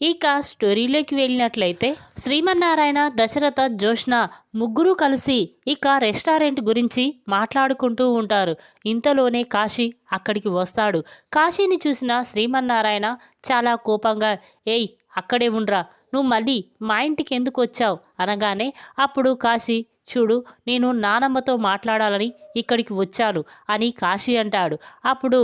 ఇక స్టోరీలోకి వెళ్ళినట్లయితే శ్రీమన్నారాయణ దశరథ జోష్న ముగ్గురు కలిసి ఇక రెస్టారెంట్ గురించి మాట్లాడుకుంటూ ఉంటారు. ఇంతలోనే కాశీ అక్కడికి వస్తాడు. కాశీని చూసిన శ్రీమన్నారాయణ చాలా కోపంగా ఏయ్ అక్కడే ఉండ్రా నువ్వు మళ్ళీ మా ఇంటికి ఎందుకు వచ్చావు? అనగానే అప్పుడు కాశీ చూడు నేను నానమ్మతో మాట్లాడాలని ఇక్కడికి వచ్చాను అని కాశీ అంటాడు. అప్పుడు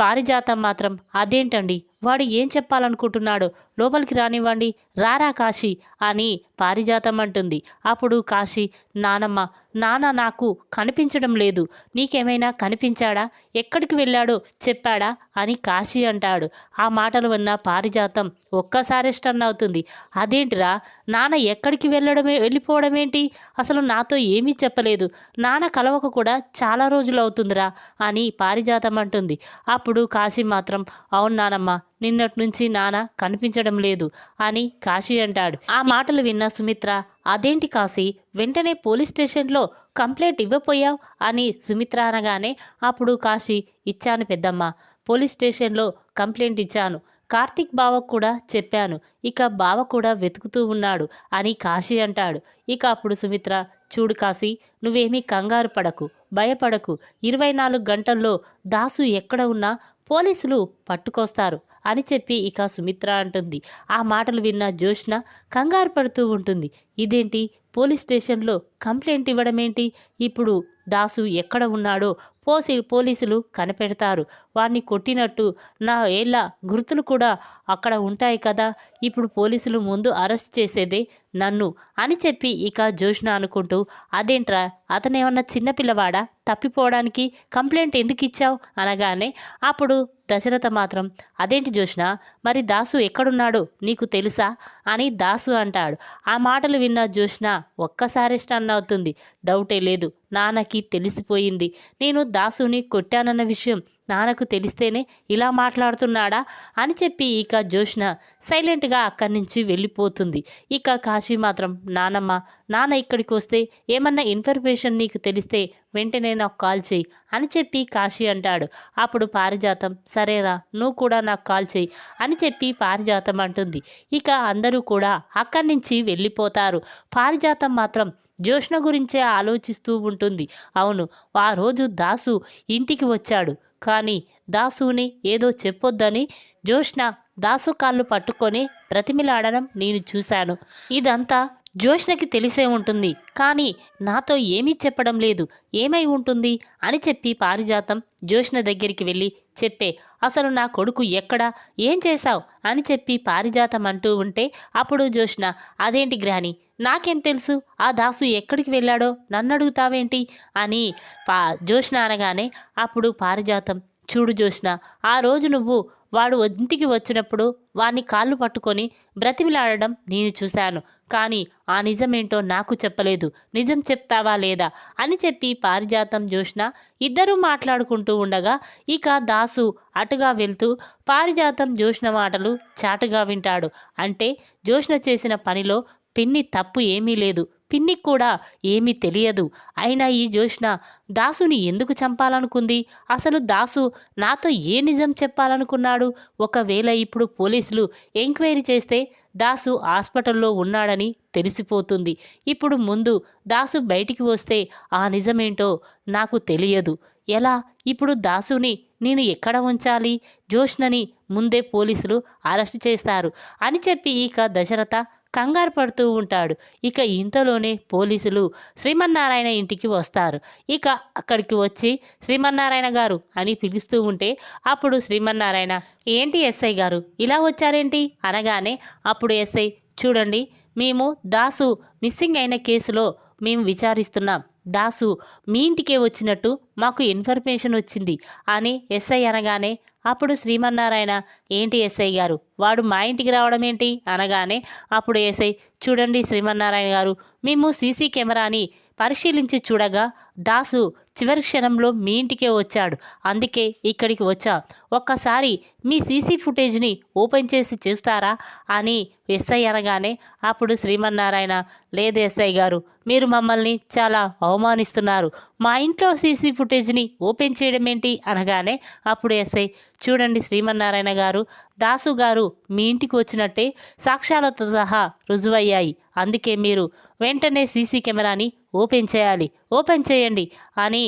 పారిజాతం మాత్రం అదేంటండి? వాడు ఏం చెప్పాలనుకుంటున్నాడు? లోపలికి రానివ్వండి. రారా కాశీ అని పారిజాతం అంటుంది అప్పుడు కాశీ నానమ్మ నాన్న నాకు కనిపించడం లేదు. నీకేమైనా కనిపించాడా? ఎక్కడికి వెళ్ళాడో? చెప్పాడా? అని కాశీ అంటాడు. ఆ మాటలు విన్న పారిజాతం ఒక్కసారి స్టన్ అవుతుంది. అదేంటిరా? నాన్న ఎక్కడికి వెళ్ళడమే వెళ్ళిపోవడం ఏంటి అసలు నాతో ఏమీ చెప్పలేదు. నాన్న కలవక కూడా చాలా రోజులు అవుతుందిరా అని పారిజాతం అంటుంది అప్పుడు కాశీ మాత్రం అవును నానమ్మ నిన్నటి నుంచి నాన్న కనిపించడం లేదు అని కాశీ అంటాడు. ఆ మాటలు విన్న సుమిత్ర అదేంటి కాశీ? వెంటనే పోలీస్ స్టేషన్లో కంప్లైంట్ ఇవ్వపోయావు? అని సుమిత్ర అనగానే అప్పుడు కాశీ ఇచ్చాను పెద్దమ్మ. పోలీస్ స్టేషన్లో కంప్లైంట్ ఇచ్చాను. కార్తీక్ బావకు కూడా చెప్పాను. ఇక బావ కూడా వెతుకుతూ ఉన్నాడు అని కాశీ అంటాడు. ఇక అప్పుడు సుమిత్ర చూడు కాశీ నువ్వేమీ కంగారు పడకు భయపడకు. ఇరవై నాలుగు గంటల్లో దాసు ఎక్కడ ఉన్నా పోలీసులు పట్టుకొస్తారు అని చెప్పి ఇక సుమిత్ర అంటుంది. ఆ మాటలు విన్న జోష్న కంగారు పడుతూ ఉంటుంది. ఇదేంటి? పోలీస్ స్టేషన్లో కంప్లైంట్ ఇవ్వడం ఏంటి ఇప్పుడు దాసు ఎక్కడ ఉన్నాడో పోసి పోలీసులు కనిపెడతారు. వాణ్ణి కొట్టినట్టు. నా ఏళ్ళ గుర్తులు కూడా అక్కడ ఉంటాయి కదా. ఇప్పుడు పోలీసులు ముందు అరెస్ట్ చేసేదే నన్ను అని చెప్పి ఇక జోష్న అనుకుంటూ అదేంట్రా? అతనేమన్నా చిన్నపిల్లవాడా తప్పిపోవడానికి కంప్లైంట్ ఎందుకు ఇచ్చావు? అనగానే అప్పుడు దశరథ మాత్రం అదేంటి జోష్న? మరి దాసు ఎక్కడున్నాడు? నీకు తెలుసా? అని దాసు అంటాడు. ఆ మాటలు విన్న జోష్న ఒక్కసారి స్టన్ అవుతుంది. డౌటే లేదు. నాన్నకి తెలిసిపోయింది. నేను దాసుని కొట్టానన్న విషయం నాన్నకు తెలిస్తేనే ఇలా మాట్లాడుతున్నాడా అని చెప్పి ఇక జోష్న సైలెంట్గా అక్కడి నుంచి వెళ్ళిపోతుంది. ఇక కాశీ మాత్రం నానమ్మ నాన్న ఇక్కడికి వస్తే ఏమన్నా ఇన్ఫర్మేషన్ నీకు తెలిస్తే వెంటనే నాకు కాల్ చేయి అని చెప్పి కాశీ అంటాడు. అప్పుడు పారిజాతం సరేరా నువ్వు కూడా నాకు కాల్ చేయి అని చెప్పి పారిజాతం అంటుంది. ఇక అందరూ కూడా అక్కడి నుంచి వెళ్ళిపోతారు. పారిజాతం మాత్రం జోష్న గురించే ఆలోచిస్తూ ఉంటుంది. అవును ఆ రోజు దాసు ఇంటికి వచ్చాడు. కానీ దాసుని ఏదో చెప్పొద్దని జ్యోష్ణ దాసు కాళ్ళు పట్టుకొని బ్రతిమిలాడడం నేను చూశాను. ఇదంతా జోష్నకి తెలిసే ఉంటుంది. కానీ నాతో ఏమీ చెప్పడం లేదు. ఏమై ఉంటుంది? అని చెప్పి పారిజాతం జోష్న దగ్గరికి వెళ్ళి చెప్పే అసలు నా కొడుకు ఎక్కడా? ఏం చేశావు? అని చెప్పి పారిజాతం అంటూ ఉంటే అప్పుడు జోష్న అదేంటి గ్రాని? నాకేం తెలుసు? ఆ దాసు ఎక్కడికి వెళ్ళాడో? నన్ను అడుగుతావేంటి? అని పా జోష్న అనగానే అప్పుడు పారిజాతం చూడు జోష్న ఆ రోజు నువ్వు వాడు ఇంటికి వచ్చినప్పుడు వాడిని కాళ్ళు పట్టుకొని బ్రతిమిలాడడం నేను చూశాను. కానీ ఆ నిజమేంటో నాకు చెప్పలేదు. నిజం చెప్తావా లేదా? అని చెప్పి పారిజాతం జోష్న ఇద్దరూ మాట్లాడుకుంటూ ఉండగా ఇక దాసు అటుగా వెళ్తూ పారిజాతం జోష్న మాటలు చాటుగా వింటాడు. అంటే జోష్న చేసిన పనిలో పిన్ని తప్పు ఏమీ లేదు. పిన్నికి కూడా ఏమీ తెలియదు. అయినా ఈ జోష్న దాసుని ఎందుకు చంపాలనుకుంది? అసలు దాసు నాతో ఏ నిజం చెప్పాలనుకున్నాడు? ఒకవేళ ఇప్పుడు పోలీసులు ఎంక్వైరీ చేస్తే దాసు హాస్పిటల్లో ఉన్నాడని తెలిసిపోతుంది. ఇప్పుడు ముందు దాసు బయటికి వస్తే ఆ నిజమేంటో నాకు తెలియదు. ఎలా? ఇప్పుడు దాసుని నేను ఎక్కడ ఉంచాలి? జోష్నని ముందే పోలీసులు అరెస్ట్ చేస్తారు అని చెప్పి ఇక దశరథ కంగారు పడుతూ ఉంటాడు. ఇక ఇంతలోనే పోలీసులు శ్రీమన్నారాయణ ఇంటికి వస్తారు. ఇక అక్కడికి వచ్చి శ్రీమన్నారాయణ గారు అని పిలుస్తూ ఉంటే అప్పుడు శ్రీమన్నారాయణ ఏంటి ఎస్ఐ గారు? ఇలా వచ్చారేంటి? అనగానే అప్పుడు ఎస్ఐ చూడండి మేము దాసు మిస్సింగ్ అయిన కేసులో మేము విచారిస్తున్నాం. దాసు మీ ఇంటికే వచ్చినట్టు మాకు ఇన్ఫర్మేషన్ వచ్చింది అని ఎస్ఐ అనగానే అప్పుడు శ్రీమన్నారాయణ ఏంటి ఎస్ఐ గారు? వాడు మా ఇంటికి రావడం ఏంటి? అనగానే అప్పుడు ఎస్ఐ చూడండి శ్రీమన్నారాయణ గారు మేము సీసీ కెమెరాని పరిశీలించి చూడగా దాసు చివరి క్షణంలో మీ ఇంటికే వచ్చాడు. అందుకే ఇక్కడికి వచ్చా. ఒక్కసారి మీ సీసీ ఫుటేజ్ని ఓపెన్ చేసి చూస్తారా? అని ఎస్ఐ అనగానే అప్పుడు శ్రీమన్నారాయణ లేదు ఎస్ఐ గారు మీరు మమ్మల్ని చాలా అవమానిస్తున్నారు. మా ఇంట్లో సీసీ ఫుటేజ్ని ఓపెన్ చేయడం ఏంటి అనగానే అప్పుడు ఎస్ఐ చూడండి శ్రీమన్నారాయణ గారు దాసు గారు మీ ఇంటికి వచ్చినట్టే సాక్ష్యాలతో సహా రుజువయ్యాయి. అందుకే మీరు వెంటనే సీసీ కెమెరాని ఓపెన్ చేయాలి. ఓపెన్ చేయండి. అని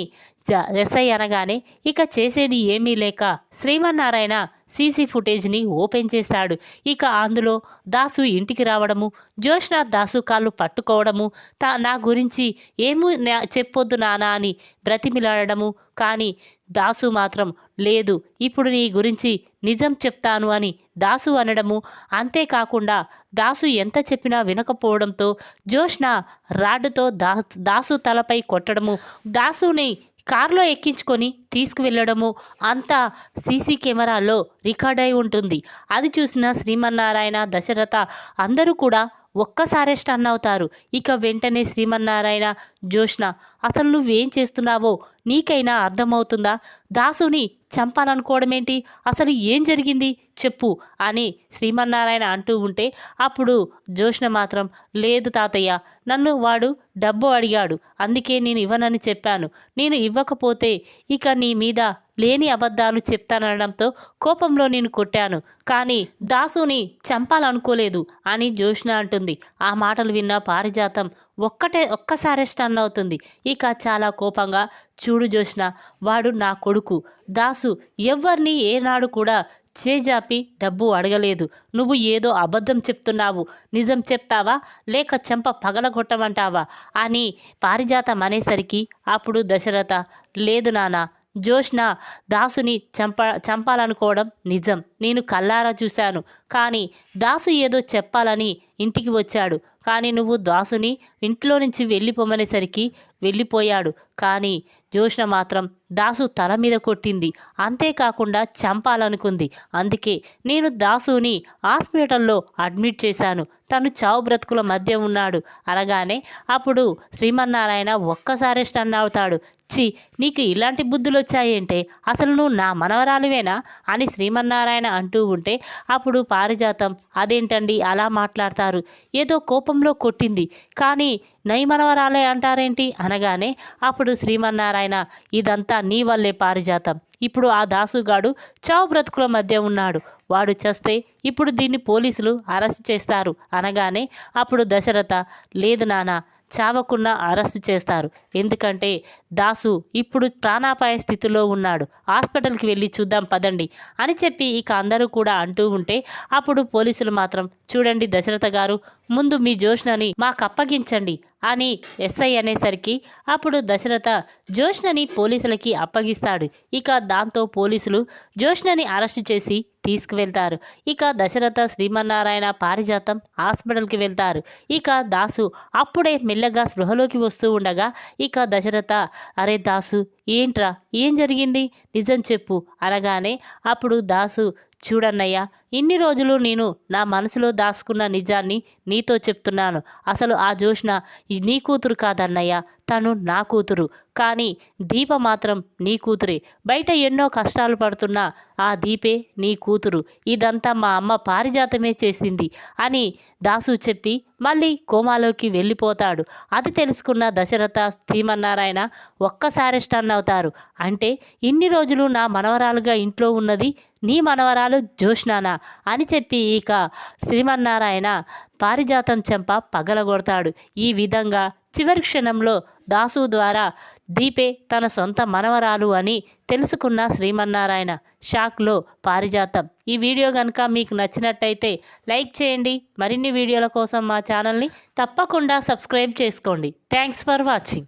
ఎస్ఐ అనగానే ఇక చేసేది ఏమీ లేక శ్రీమన్నారాయణ సీసీ ఫుటేజ్ని ఓపెన్ చేశాడు ఇక అందులో దాసు ఇంటికి రావడము జ్యోష్నాథ్ దాసు కాళ్ళు పట్టుకోవడము తా నా గురించి ఏమీ నా- చెప్పొద్దు నానా అని బ్రతిమిలాడము కానీ దాసు మాత్రం లేదు ఇప్పుడు నీ గురించి నిజం చెప్తాను అని దాసు అనడము. అంతేకాకుండా దాసు ఎంత చెప్పినా వినకపోవడంతో జోష్న రాడ్డుతో దా దాసు తలపై కొట్టడము. దాసుని కారులో ఎక్కించుకొని తీసుకువెళ్ళడము. అంతా సీసీ కెమెరాలో రికార్డ్ అయి ఉంటుంది. అది చూసిన శ్రీమన్నారాయణ దశరథ అందరూ కూడా ఒక్కసారే స్టన్ అవుతారు ఇక వెంటనే శ్రీమన్నారాయణ జోష్న అసలు నువ్వేం చేస్తున్నావో? నీకైనా అర్థమవుతుందా? దాసుని చంపాలనుకోవడమేంటి? అసలు ఏం జరిగింది? చెప్పు అని శ్రీమన్నారాయణ అంటూ ఉంటే అప్పుడు జోష్ణ మాత్రం లేదు తాతయ్య నన్ను వాడు డబ్బు అడిగాడు. అందుకే నేను ఇవ్వనని చెప్పాను. నేను ఇవ్వకపోతే ఇక నీ మీద లేని అబద్ధాలు చెప్తానడంతో కోపంలో నేను కొట్టాను. కానీ దాసుని చంపాలనుకోలేదు అని జోష్ణ అంటుంది. ఆ మాటలు విన్న పారిజాతం ఒక్కటే ఒక్కసారి స్టన్ అవుతుంది. ఇక చాలా కోపంగా చూడు జోష్న వాడు నా కొడుకు. దాసు ఎవ్వరిని ఏనాడు కూడా చేజాపి డబ్బు అడగలేదు. నువ్వు ఏదో అబద్ధం చెప్తున్నావు. నిజం చెప్తావా? లేక చెంప పగలగొట్టమంటావా? అని పారిజాతం అనేసరికి అప్పుడు దశరథ లేదు నానా జోష్న దాసుని చంప చంపాలనుకోవడం నిజం. నేను కల్లారా చూశాను. కానీ దాసు ఏదో చెప్పాలని ఇంటికి వచ్చాడు. కానీ నువ్వు దాసుని ఇంట్లో నుంచి వెళ్ళిపోమనేసరికి వెళ్ళిపోయాడు. కానీ జోష్ణ మాత్రం దాసు తల మీద కొట్టింది. అంతేకాకుండా చంపాలనుకుంది. అందుకే నేను దాసుని హాస్పిటల్లో అడ్మిట్ చేశాను. తను చావు బ్రతుకుల మధ్య ఉన్నాడు. అనగానే అప్పుడు శ్రీమన్నారాయణ ఒక్కసారి స్టన్ అవుతాడు. చి నీకు ఇలాంటి బుద్ధులు వచ్చాయంటే అసలు నువ్వు నా మనవరాలివేనా? అని శ్రీమన్నారాయణ అంటూ ఉంటే అప్పుడు పారిజాతం. అదేంటండి అలా మాట్లాడతారు? ఏదో కోపంలో కొట్టింది. కానీ నై మనవరాలే అంటారేంటి? అనగానే అప్పుడు శ్రీమన్నారాయణ ఇదంతా నీ వల్లే పారిజాతం. ఇప్పుడు ఆ దాసుగాడు చావు బ్రతుకుల మధ్య ఉన్నాడు. వాడు చస్తే ఇప్పుడు దీన్ని పోలీసులు అరెస్ట్ చేస్తారు. అనగానే అప్పుడు దశరథ లేదు నానా చావకుండా అరెస్ట్ చేస్తారు. ఎందుకంటే దాసు ఇప్పుడు ప్రాణాపాయ స్థితిలో ఉన్నాడు. హాస్పిటల్కి వెళ్ళి చూద్దాం పదండి అని చెప్పి ఇక అందరూ కూడా అంటూ ఉంటే అప్పుడు పోలీసులు మాత్రం చూడండి దశరథ గారు ముందు మీ జోష్నని మాకు అప్పగించండి అని ఎస్ఐ అనేసరికి అప్పుడు దశరథ జోష్నని పోలీసులకి అప్పగిస్తాడు. ఇక దాంతో పోలీసులు జోష్నని అరెస్ట్ చేసి తీసుకువెళ్తారు. ఇక దశరథ శ్రీమన్నారాయణ పారిజాతం హాస్పిటల్కి వెళ్తారు. ఇక దాసు అప్పుడే మెల్లగా స్పృహలోకి వస్తూ ఉండగా ఇక దశరథ అరే దాసు ఏంట్రా? ఏం జరిగింది? నిజం చెప్పు అనగానే అప్పుడు దాసు చూడన్నయ్యా ఇన్ని రోజులు నేను నా మనసులో దాచుకున్న నిజాన్ని నీతో చెప్తున్నాను. అసలు ఆ జోష్న నీ కూతురు కాదన్నయ్య తను నా కూతురు. కానీ దీప మాత్రం నీ కూతురే. బయట ఎన్నో కష్టాలు పడుతున్న ఆ దీపే నీ కూతురు. ఇదంతా మా అమ్మ పారిజాతమే చేసింది అని దాసు చెప్పి మళ్ళీ కోమాలోకి వెళ్ళిపోతాడు. అది తెలుసుకున్న దశరథ శ్రీమన్నారాయణ ఒక్కసారి స్టన్ అవుతారు. అంటే ఇన్ని రోజులు నా మనవరాలుగా ఇంట్లో ఉన్నది నీ మనవరాలు జోష్నానా అని చెప్పి ఇక శ్రీమన్నారాయణ పారిజాతం చెంప పగలగొడతాడు. ఈ విధంగా చివరి క్షణంలో దాసు ద్వారా దీపే తన సొంత మనవరాలు అని తెలుసుకున్న శ్రీమన్నారాయణ షాక్లో పారిజాతం. ఈ వీడియో కనుక మీకు నచ్చినట్టయితే లైక్ చేయండి. మరిన్ని వీడియోల కోసం మా ఛానల్ని తప్పకుండా సబ్స్క్రైబ్ చేసుకోండి. Thanks for watching.